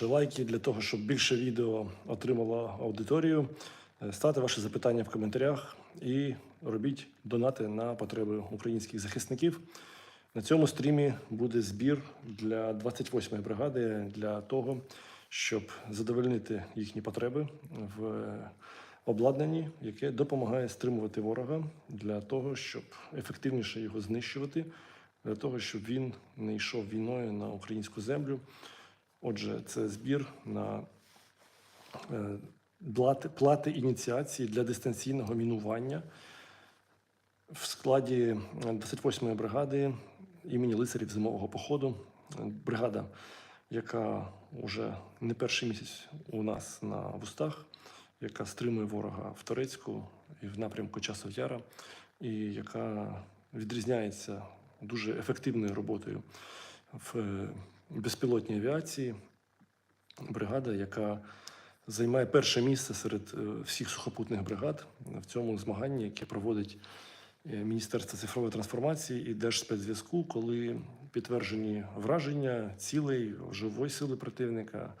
ваші лайки для того, щоб більше відео отримало аудиторію. Е, Ставте ваші запитання в коментарях і робіть донати на потреби українських захисників. На цьому стрімі буде збір для 28-ї бригади для того, щоб задовольнити їхні потреби в обладнанні, яке допомагає стримувати ворога для того, щоб ефективніше його знищувати, для того, щоб він не йшов війною на українську землю. Отже, це збір на е, плати, ініціації для дистанційного мінування в складі 28-ї бригади імені лицарів зимового походу. Бригада, яка вже не перший місяць у нас на вустах, яка стримує ворога в Торецьку і в напрямку Часов Яра, і яка відрізняється дуже ефективною роботою в е, безпілотній авіації. Бригада, яка займає перше місце серед е, всіх сухопутних бригад в цьому змаганні, яке проводить е, Міністерство цифрової трансформації і Держспецзв'язку, коли підтверджені враження цілей живої сили противника,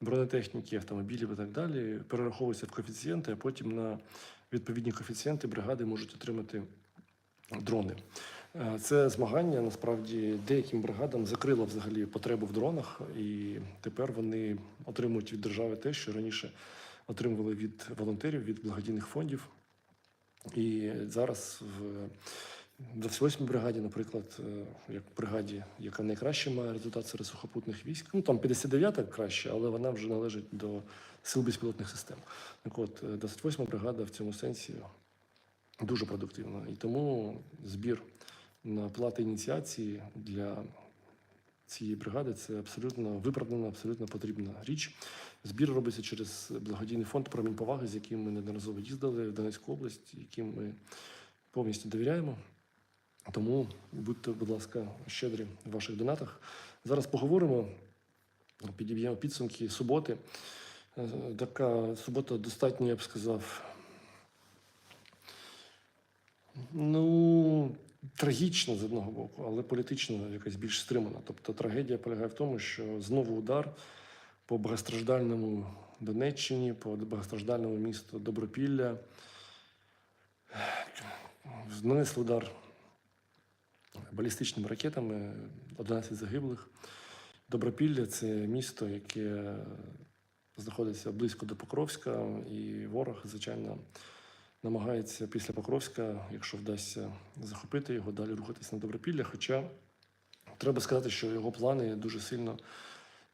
бронетехніки, автомобілів і так далі, перераховуються в коефіцієнти, а потім на відповідні коефіцієнти бригади можуть отримати дрони. Е, Це змагання насправді деяким бригадам закрило взагалі потребу в дронах, і тепер вони отримують від держави те, що раніше отримували від волонтерів, від благодійних фондів. І зараз в 28-й бригаді, наприклад, е, як бригаді, яка найкраще має результат серед сухопутних військ, ну там 59-та краще, але вона вже належить до сил безпілотних систем. Так от, е, 28-ма бригада в цьому сенсі дуже продуктивна. І тому збір на ініціації для цієї бригади це абсолютно виправдана, абсолютно потрібна річ. Збір робиться через благодійний фонд промінь поваги, з яким ми неодноразово їздили в Донецьку область, яким ми повністю довіряємо. Тому будьте, будь ласка, щедрі в ваших донатах. Зараз поговоримо, підіб'ємо підсумки суботи. Е, Така субота достатньо, я б сказав, Ну, трагічно з одного боку, але політично якась більш стримана. Тобто трагедія полягає в тому, що знову удар по багатостраждальному Донеччині, по багатостраждальному місту Добропілля. Нанесли удар балістичними ракетами, 11 загиблих. Добропілля це місто, яке знаходиться близько до Покровська, і ворог, звичайно, намагається після Покровська, якщо вдасться захопити його, далі рухатись на Добропілля. Хоча треба сказати, що його плани дуже сильно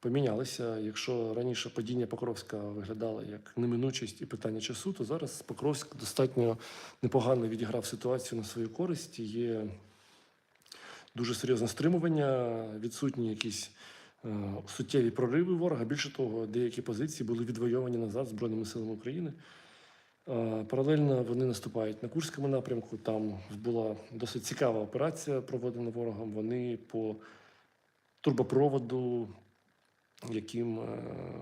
помінялися. Якщо раніше падіння Покровська виглядало як неминучість і питання часу, то зараз Покровськ достатньо непогано відіграв ситуацію на свою користь. Є дуже серйозне стримування, відсутні якісь е, суттєві прориви ворога. Більше того, деякі позиції були відвойовані назад Збройними силами України. Паралельно вони наступають на Курському напрямку. Там була досить цікава операція, проведена ворогом. Вони по турбопроводу, яким е,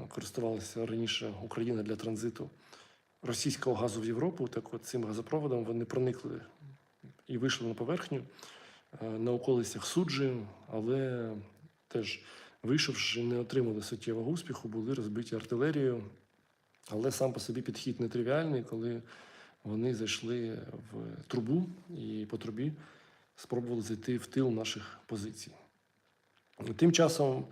користувалася раніше Україна для транзиту російського газу в Європу. Так от цим газопроводом вони проникли і вийшли на поверхню е, на околицях суджі, але теж вийшовши, не отримали суттєвого успіху, були розбиті артилерією. Але сам по собі підхід нетривіальний, коли вони зайшли в трубу і по трубі спробували зайти в тил наших позицій. Тим часом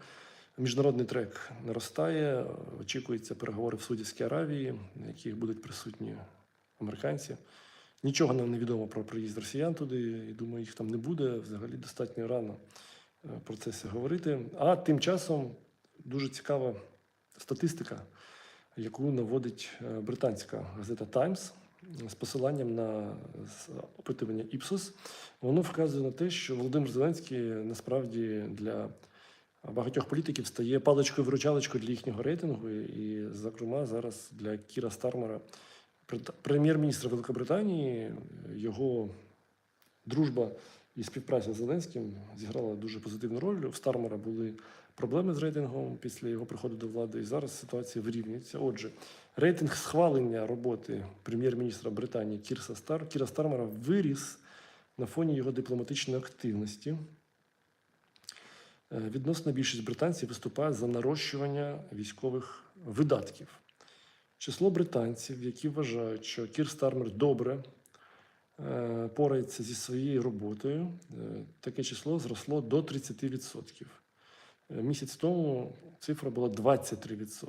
міжнародний трек наростає, очікуються переговори в Саудівській Аравії, на яких будуть присутні американці. Нічого нам не відомо про приїзд росіян туди, і думаю, їх там не буде. Взагалі достатньо рано е, про це все говорити. А тим часом дуже цікава статистика яку наводить е, британська газета Times з посиланням на опитування Ipsos. Воно вказує на те, що Володимир Зеленський насправді для багатьох політиків стає паличкою-виручалочкою для їхнього рейтингу. І, зокрема, зараз для Кіра Стармера, прем'єр-міністра Великобританії, його дружба і співпраця з Зеленським зіграла дуже позитивну роль. У Стармера були проблеми з рейтингом після його приходу до влади, і зараз ситуація вирівнюється. Отже, рейтинг схвалення роботи прем'єр-міністра Британії Кірса Стар Кіра Стармера виріс на фоні його дипломатичної активності. Е, Відносна більшість британців виступає за нарощування військових видатків. Число британців, які вважають, що Кір Стармер добре е, порається зі своєю роботою, е, таке число зросло до 30%. Е, Місяць тому цифра була 23%.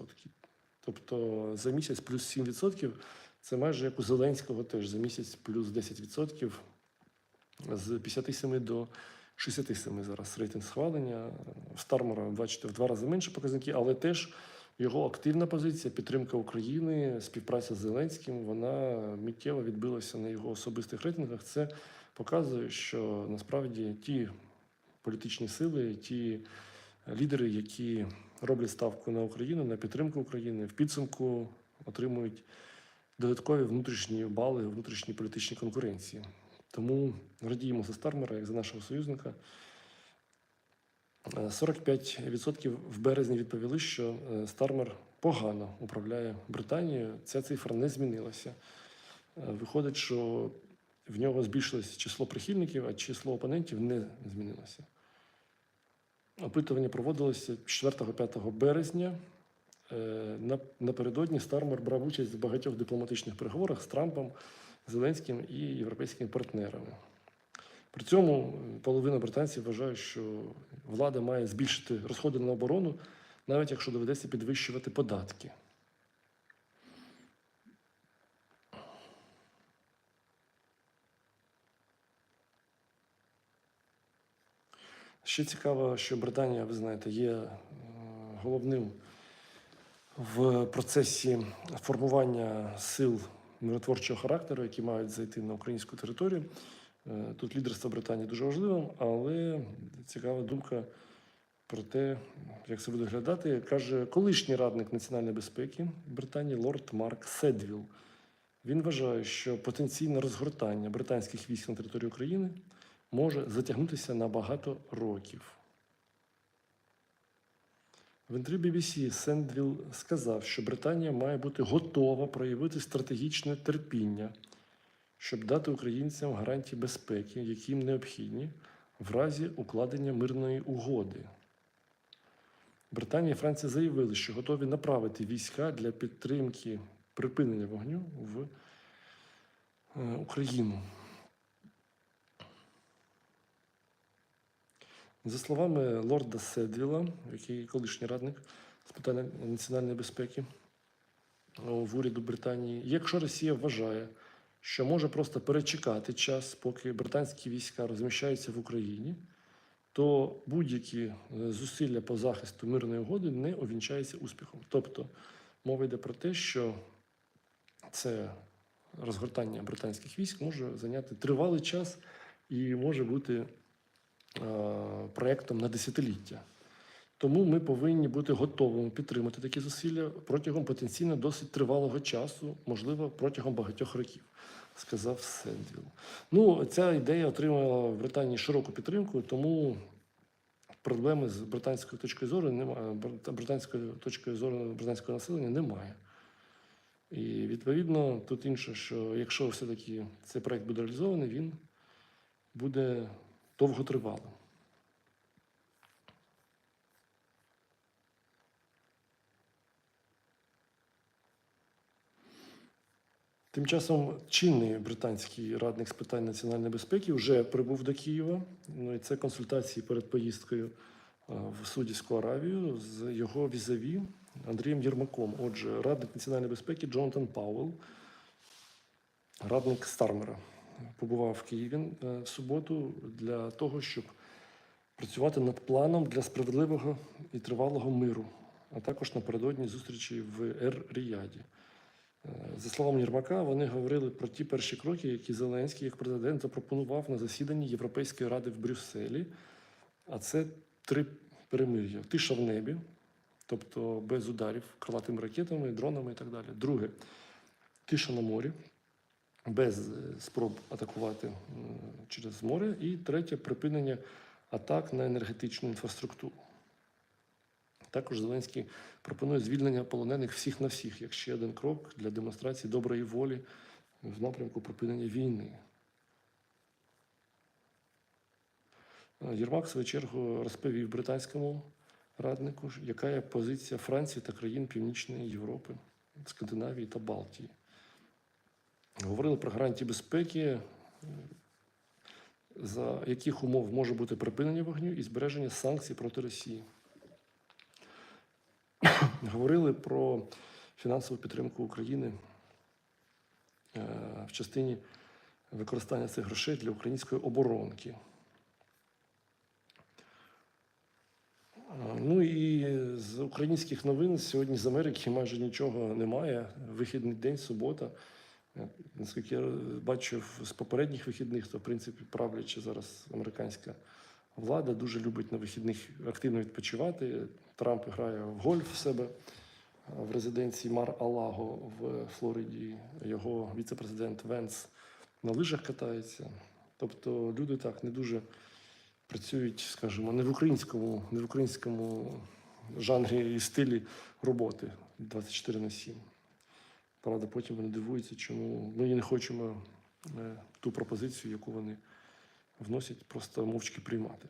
Тобто за місяць плюс 7% це майже як у Зеленського теж за місяць плюс 10% з 57 до 67 зараз рейтинг схвалення. В Стармера, бачите, в два рази менше показники, але теж його активна позиція, підтримка України, співпраця з Зеленським, вона миттєво відбилася на його особистих рейтингах. Це показує, що насправді ті політичні сили, ті лідери, які роблять ставку на Україну, на підтримку України, в підсумку отримують додаткові внутрішні бали у внутрішній політичній конкуренції. Тому радіємо за Стармера, як за нашого союзника. Е, 45% в березні відповіли, що е, Стармер погано управляє Британією. Ця цифра не змінилася. Е, Виходить, що в нього збільшилось число прихильників, а число опонентів не змінилося. Опитування проводилося 4-5 березня. Е, на- Напередодні Стармер брав участь в багатьох дипломатичних переговорах з Трампом, Зеленським і європейськими партнерами. При цьому е, половина британців вважає, що влада має збільшити розходи на оборону, навіть якщо доведеться підвищувати податки. Ще цікаво, що Британія, ви знаєте, є е, головним в процесі формування сил миротворчого характеру, які мають зайти на українську територію. Е, Тут лідерство Британії дуже важливим, але цікава думка про те, як це буде глядати, каже колишній радник національної безпеки Британії лорд Марк Седвіл. Він вважає, що потенційне розгортання британських військ на території України може затягнутися на багато років. В інтерв'ю BBC Сендвіл сказав, що Британія має бути готова проявити стратегічне терпіння, щоб дати українцям гарантії безпеки, які їм необхідні в разі укладення мирної угоди. Британія і Франція заявили, що готові направити війська для підтримки припинення вогню в е, Україну. За словами лорда Седвіла, який колишній радник з питань національної безпеки в уряду Британії, якщо Росія вважає, що може просто перечекати час, поки британські війська розміщаються в Україні, то будь-які е, зусилля по захисту мирної угоди не увінчаються успіхом. Тобто мова йде про те, що це розгортання британських військ може зайняти тривалий час і може бути проєктом на десятиліття. Тому ми повинні бути готовими підтримати такі зусилля протягом потенційно досить тривалого часу, можливо, протягом багатьох років, сказав Сендвіл. Ну, ця ідея отримала в Британії широку підтримку, тому проблеми з британської точки зору немає. Британської точки зору британського населення немає. І відповідно тут інше, що якщо все-таки цей проект буде реалізований, він буде довготривалим. Тим часом чинний британський радник з питань національної безпеки вже прибув до Києва. Ну і це консультації перед поїздкою е, в Судівську Аравію з його візаві Андрієм Єрмаком. Отже, радник національної безпеки Джонатан Пауэлл, радник Стармера, побував в Києві е, в суботу для того, щоб працювати над планом для справедливого і тривалого миру, а також напередодні зустрічі в Ер-Ріяді. Е, За словами Єрмака, вони говорили про ті перші кроки, які Зеленський як президент запропонував на засіданні Європейської ради в Брюсселі. А це три перемир'я: тиша в небі, тобто без ударів крилатими ракетами, дронами і так далі. Друге тиша на морі, без е, спроб атакувати через море. І третє припинення атак на енергетичну інфраструктуру. Також Зеленський пропонує звільнення полонених всіх на всіх, як ще один крок для демонстрації доброї волі в напрямку припинення війни. Е, Єрмак, в свою чергу, розповів британському раднику, яка є позиція Франції та країн Північної Європи, Скандинавії та Балтії. Говорили про гарантії безпеки, е, за яких умов може бути припинення вогню і збереження санкцій проти Росії. Говорили про фінансову підтримку України е, в частині використання цих грошей для української оборонки. Ну і з українських новин сьогодні з Америки майже нічого немає. Вихідний день, субота. Наскільки я бачив з попередніх вихідних, то в принципі правляча зараз американська влада дуже любить на вихідних активно відпочивати. Трамп грає в гольф в себе в резиденції Мар Алаго в Флориді. Його віце-президент Венс на лижах катається. Тобто люди так не дуже працюють, скажімо, не в українському, не в українському жанрі і стилі роботи 24 на 7. Правда, потім вони дивуються, чому ми не хочемо е, ту пропозицію, яку вони вносять, просто мовчки приймати.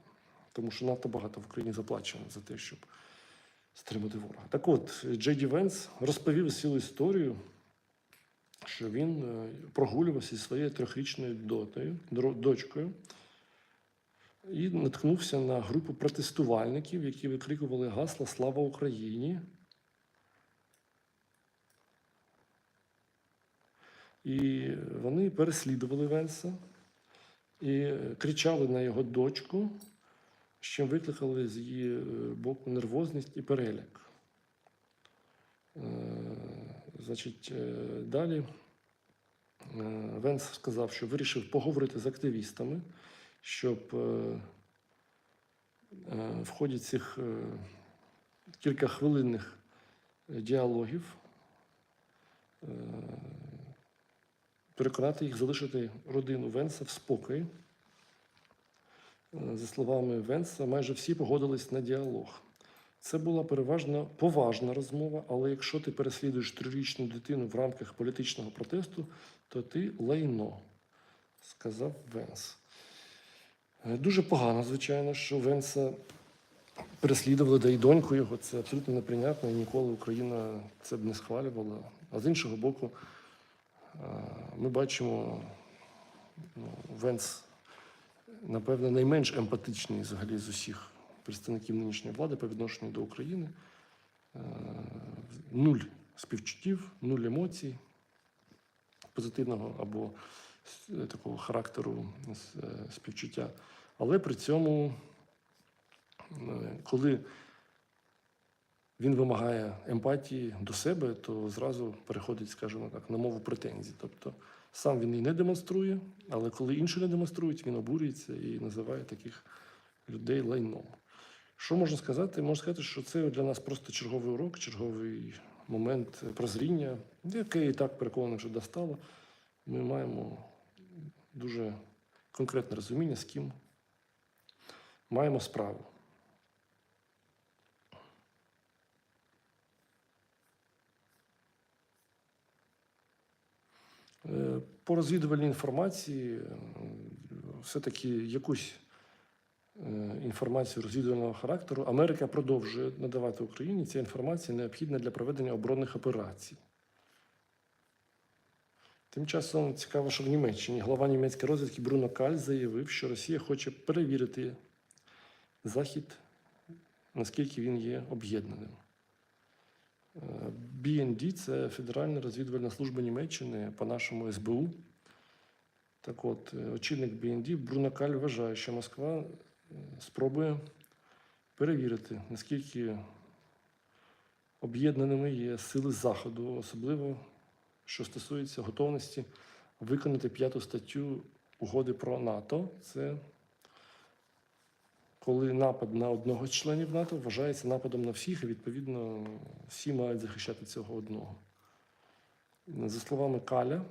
Тому що надто багато в Україні заплачено за те, щоб стримати ворога. Так от, Джей Ді Венс розповів цілу історію, що він е, прогулювався зі своєю трьохрічною дотою, дочкою і наткнувся на групу протестувальників, які викрикували гасла Слава Україні. І вони переслідували Венса і кричали на його дочку, чим викликали з її е, боку нервозність і переляк. Е, Значить, е, далі Венс сказав, що вирішив поговорити з активістами, щоб в ході цих е, кількахвилинних діалогів переконати їх залишити родину Венса в спокої. Е, За словами Венса, майже всі погодились на діалог. Це була переважно поважна розмова, але якщо ти переслідуєш трирічну дитину в рамках політичного протесту, то ти лайно, сказав Венс. Е, Дуже погано, звичайно, що Венса переслідували, да і доньку його. Це абсолютно неприйнятно, і ніколи Україна це б не схвалювала. А з іншого боку, ми бачимо, ну, Венс, напевно, найменш емпатичний взагалі з усіх представників нинішньої влади по відношенню до України. Е, Нуль співчуттів, нуль емоцій позитивного або е, такого характеру е, співчуття. Але при цьому, е, коли він вимагає емпатії до себе, то зразу переходить, скажімо так, на мову претензій. Тобто сам він її не демонструє, але коли інші не демонструють, він обурюється і називає таких людей лайном. Що можна сказати? Можна сказати, що це для нас просто черговий урок, черговий момент прозріння, яке і так переконаний, що достало. Ми маємо дуже конкретне розуміння, з ким маємо справу. По розвідувальній інформації, е, все-таки якусь е, інформацію розвідувального характеру Америка продовжує надавати Україні. Ця інформація необхідна для проведення оборонних операцій. Тим часом цікаво, що в Німеччині глава німецької розвідки Бруно Каль заявив, що Росія хоче перевірити Захід, наскільки він є об'єднаним. BND – це Федеральна розвідувальна служба Німеччини по нашому СБУ. Так от, е, очільник BND Бруно Каль вважає, що Москва е, спробує перевірити, наскільки об'єднаними є сили Заходу, особливо що стосується готовності виконати п'яту статтю угоди про НАТО. Це коли напад на одного з членів НАТО вважається нападом на всіх, і відповідно всі мають захищати цього одного. За словами Каля,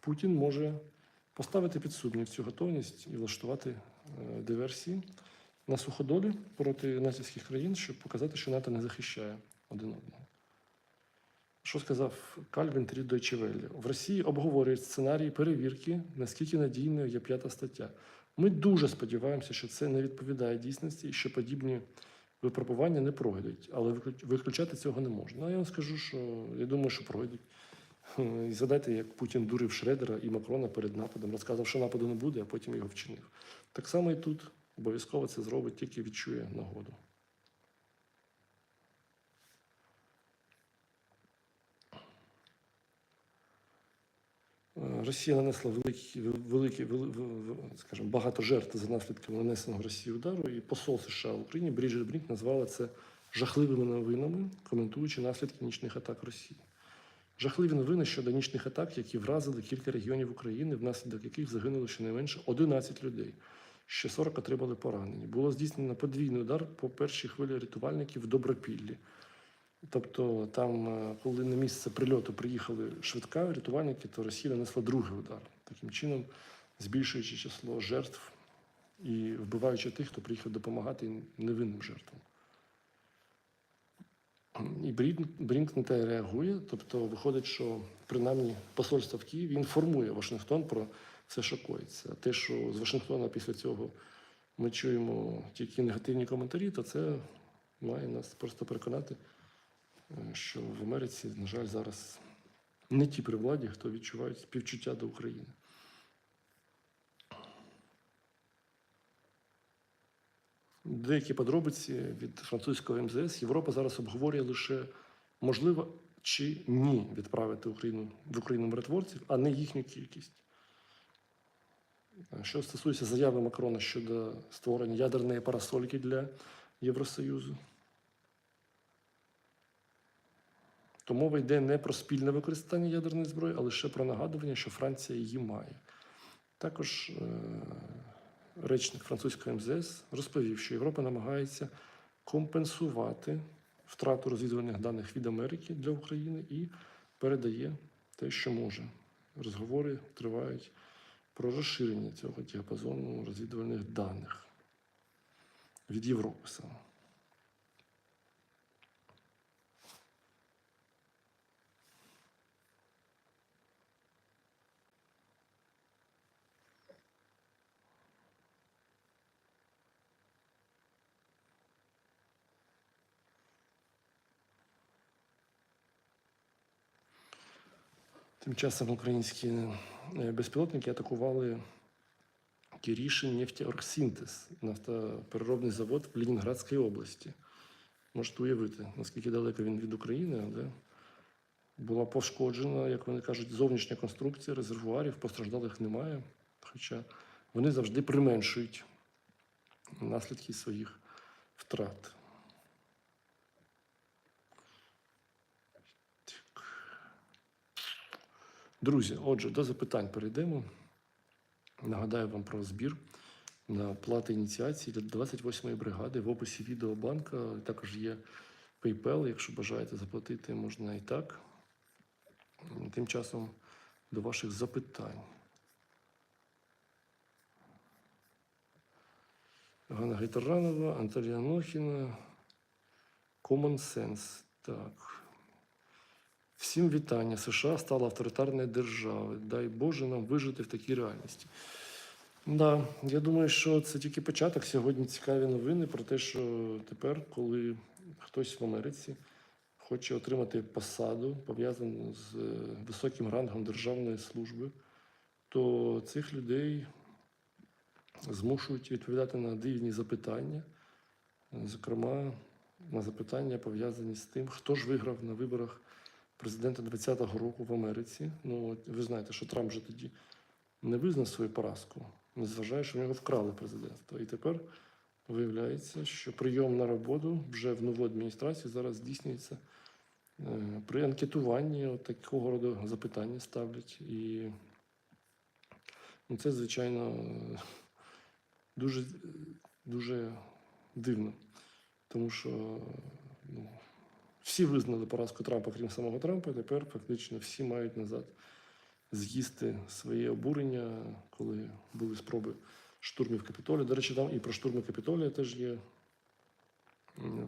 Путін може поставити під сумнів цю готовність і влаштувати е, диверсії на суходолі проти натівських країн, щоб показати, що НАТО не захищає один одного. Що сказав Каль в інтерв'ю Welle? В Росії обговорюють сценарії перевірки, наскільки надійною є п'ята стаття. Ми дуже сподіваємося, що це не відповідає дійсності і що подібні випробування не пройдуть, але виключати цього не можна. Ну, я вам скажу, що я думаю, що пройдуть. І згадайте, як Путін дурив Шредера і Макрона перед нападом, розказав, що нападу не буде, а потім його вчинив. Так само і тут обов'язково це зробить, тільки відчує нагоду. Росія нанесла великі, великі, скажімо, багато жертв за наслідками нанесеного Росії удару, і посол США в Україні Бріджит Брінк назвала це жахливими новинами, коментуючи наслідки нічних атак Росії. Жахливі новини щодо нічних атак, які вразили кілька регіонів України, внаслідок яких загинуло щонайменше 11 людей. Ще 40 отримали поранені. Було здійснено подвійний удар по першій хвилі рятувальників в Добропіллі. Тобто, там, е, коли на місце прильоту приїхали швидка, рятувальники, то Росія нанесла другий удар, таким чином збільшуючи число жертв і вбиваючи тих, хто приїхав допомагати невинним жертвам. І Брінк на те реагує, тобто виходить, що принаймні посольство в Києві інформує Вашингтон про все, що коїться. А те, що з Вашингтона після цього ми чуємо тільки негативні коментарі, то це має нас просто переконати, що в Америці, на жаль, зараз не ті при владі, хто відчувають співчуття до України. Деякі подробиці від французького МЗС Європа зараз обговорює лише можливо чи ні відправити Україну в Україну миротворців, а не їхню кількість. Що стосується заяви Макрона щодо створення ядерної парасольки для Євросоюзу, то мова йде не про спільне використання ядерної зброї, а лише про нагадування, що Франція її має. Також е, речник французького МЗС розповів, що Європа намагається компенсувати втрату розвідувальних даних від Америки для України і передає те, що може. Розговори тривають про розширення цього діапазону розвідувальних даних від Європи саме. Тим часом українські е, безпілотники атакували Кірішин нефтеоргсинтез, нафтопереробний завод в Ленінградській області. Можете уявити, наскільки далеко він від України, але була пошкоджена, як вони кажуть, зовнішня конструкція резервуарів, постраждалих немає. Хоча вони завжди применшують наслідки своїх втрат. Друзі, отже, до запитань перейдемо. Нагадаю вам про збір на плати ініціації для 28-ї бригади. В описі відео банка також є PayPal. Якщо бажаєте заплатити, можна і так. Тим часом до ваших запитань. Ганна Гайтаранова, Анталія Нохіна. Common Sense. Так. Всім вітання. США стала авторитарною державою. Дай Боже нам вижити в такій реальності. Да, я думаю, що це тільки початок. Сьогодні цікаві новини про те, що тепер, коли хтось в Америці хоче отримати посаду, пов'язану з е, високим рангом державної служби, то цих людей змушують відповідати на дивні запитання, зокрема, на запитання, пов'язані з тим, хто ж виграв на виборах президента 2020 року в Америці. Ну, от ви знаєте, що Трамп вже тоді не визнав свою поразку, незважаючи, що в нього вкрали президентство. І тепер виявляється, що прийом на роботу вже в нову адміністрацію зараз здійснюється е, при анкетуванні от такого роду запитання ставлять. І ну, це, звичайно, дуже, дуже дивно, тому що всі визнали поразку Трампа, крім самого Трампа, і тепер фактично всі мають назад з'їсти своє обурення, коли були спроби штурмів Капітолія. До речі, там і про штурми Капітолія теж є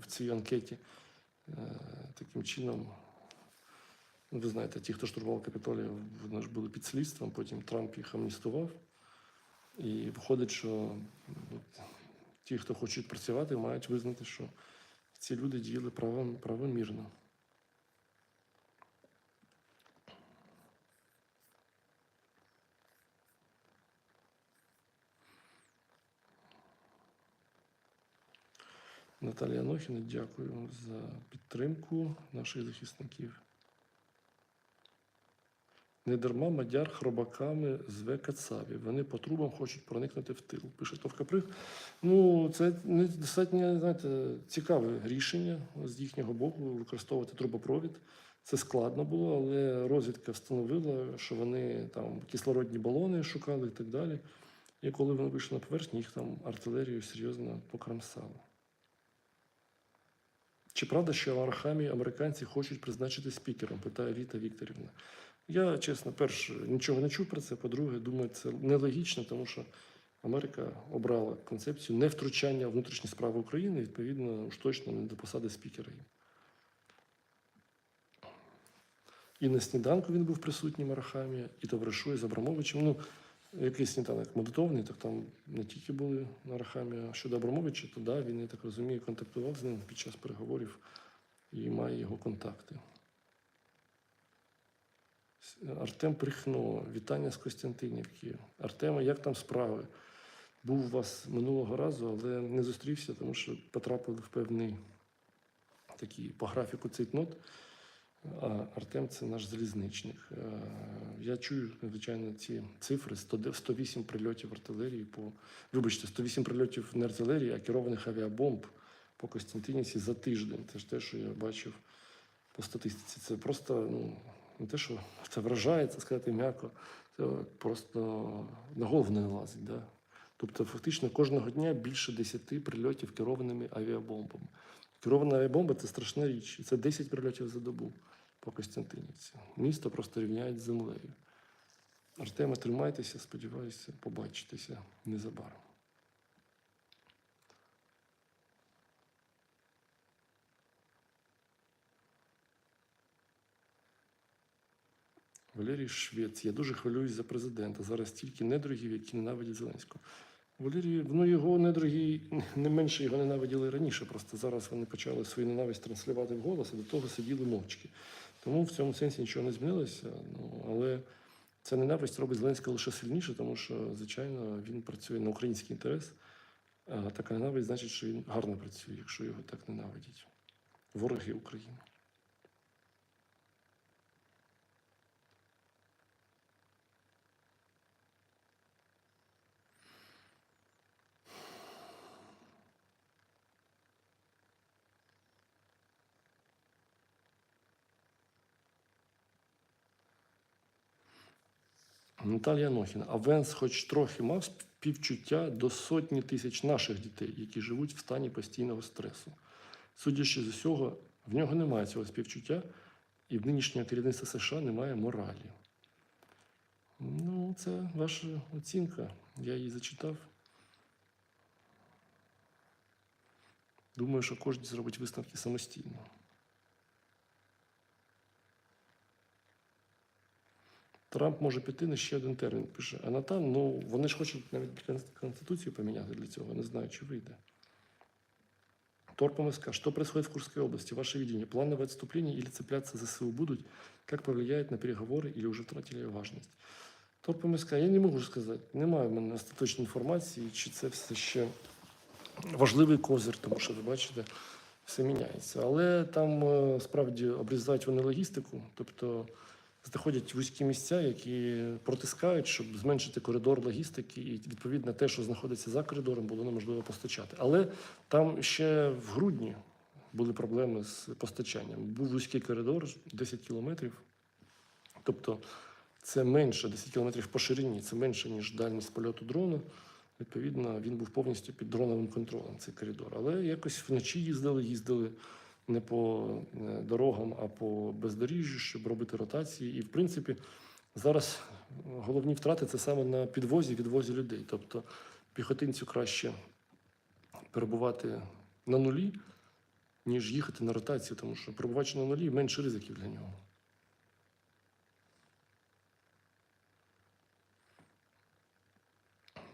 в цій анкеті. Е, Таким чином, ви знаєте, ті, хто штурмував Капітолія, вони ж були під слідством, потім Трамп їх амністував. І виходить, що ті, хто хочуть працювати, мають визнати, що ці люди діяли правом, правомірно. Наталія Нохіна, дякую за підтримку наших захисників. Не дарма мадяр хробаками зве Кацаві. Вони по трубам хочуть проникнути в тил. Пише Товкаприг. Ну, це не достатньо знаєте, цікаве рішення з їхнього боку використовувати трубопровід. Це складно було, але розвідка встановила, що вони там кислородні балони шукали і так далі. І коли вони вийшли на поверхню, їх там артилерію серйозно покромсало. Чи правда, що в Арахамі американці хочуть призначити спікером? питає Ріта Вікторівна. Я, чесно, перше, нічого не чув про це. По-друге, думаю, це нелогічно, тому що Америка обрала концепцію невтручання внутрішні справи України, відповідно, уж точно не до посади спікера. І на сніданку він був присутній в Арахамі, і товаришує з Абрамовичем. Ну, який сніданок медитований, так там не тільки були на Арахамі, а щодо Абрамовича, то да, він, я так розумію, контактував з ним під час переговорів і має його контакти. Артем Прихно, вітання з Костянтинівки. Артема, як там справи? Був у вас минулого разу, але не зустрівся, тому що потрапили в певний такий по графіку цейтнот. А Артем це наш залізничник. Е, Я чую, звичайно, ці цифри: 108 прильотів артилерії по вибачте, 108 прильотів не артилерії, а керованих авіабомб по Костянтинівці за тиждень. Це ж те, що я бачив по статистиці. Це просто ну, не те, що це вражає, це сказати м'яко, це просто на голову не лазить. Да? Тобто, фактично кожного дня більше 10 прильотів керованими авіабомбами. Керована авіабомба це страшна річ. Це 10 прильотів за добу по Костянтинівці. Місто просто рівняють з землею. Артеме, тримайтеся, сподіваюся, побачитися незабаром. Валерій Швець. Я дуже хвилююсь за президента. Зараз тільки недругів, які ненавидять Зеленського. Валерій, ну його недругі не менше його ненавиділи раніше. Просто зараз вони почали свою ненависть транслювати в голос, а до того сиділи мовчки. Тому в цьому сенсі нічого не змінилося. Ну, але ця ненависть робить Зеленського лише сильніше, тому що, звичайно, він працює на український інтерес. А така ненависть значить, що він гарно працює, якщо його так ненавидять. Вороги України. Наталія Нохіна, а Венс хоч трохи мав співчуття до сотні тисяч наших дітей, які живуть в стані постійного стресу. Судячи з усього, в нього немає цього співчуття, і в нинішнього керівництва США немає моралі. Ну, це ваша оцінка. Я її зачитав. Думаю, що кожен зробить висновки самостійно. Трамп може піти на ще один термін. Пише, а Натан, ну вони ж хочуть навіть Конституцію поміняти для цього. Не знаю, чи вийде. Торп МСК. Что происходит в Курской области? Ваше видение? Плановое отступление или цепляться за СУ будут? Как повлияет на переговоры или уже втратили важность? Торп МСК, я не можу сказати. Немає в мене остаточної інформації, чи це все ще важливий козир, тому що ви бачите, все міняється. Але там е, справді обрізають вони логістику, тобто знаходять вузькі місця, які протискають, щоб зменшити коридор логістики, і відповідно те, що знаходиться за коридором, було неможливо постачати. Але там ще в грудні були проблеми з постачанням. Був вузький коридор 10 кілометрів, тобто це менше 10 кілометрів по ширині, це менше ніж дальність польоту дрона. Відповідно, він був повністю під дроновим контролем цей коридор. Але якось вночі їздили, їздили не по е, дорогам, а по бездоріжжю, щоб робити ротації. І, в принципі, зараз головні втрати це саме на підвозі, відвозі людей. Тобто піхотинцю краще перебувати на нулі, ніж їхати на ротацію, тому що перебуваючи на нулі менше ризиків для нього.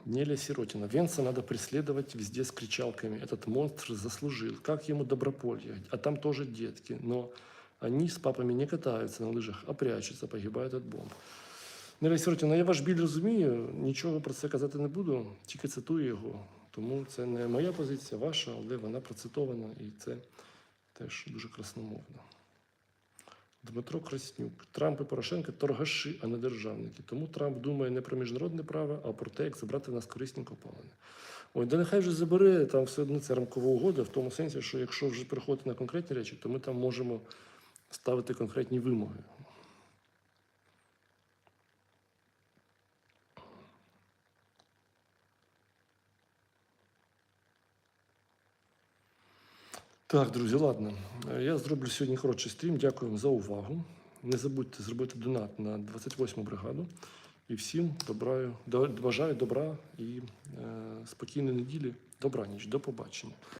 Неля Сиротина. Венца надо преследовать везде с кричалками. Этот монстр заслужил. Как ему доброполье? А там тоже детки. Но они с папами не катаются на лыжах, а прячутся, погибають від бомб. Неля Сиротина, я ваш біль розумію, нічого про це казати не буду, тільки цитую його. Тому це не моя позиція, ваша, але вона процитована і це теж дуже красномовно. Дмитро Краснюк. Трамп і Порошенко торгаші, а не державники. Тому Трамп думає не про міжнародне право, а про те, як забрати в нас корисні копалини. Ой, да нехай вже забере там все одно це рамкова угода, в тому сенсі, що якщо вже приходити на конкретні речі, то ми там можемо ставити конкретні вимоги. Так, друзі, ладно. Е, Я зроблю сьогодні коротший стрім. Дякую вам за увагу. Не забудьте зробити донат на 28-му бригаду. І всім добраю, до- бажаю добра і е, спокійної неділі. Добраніч, до побачення.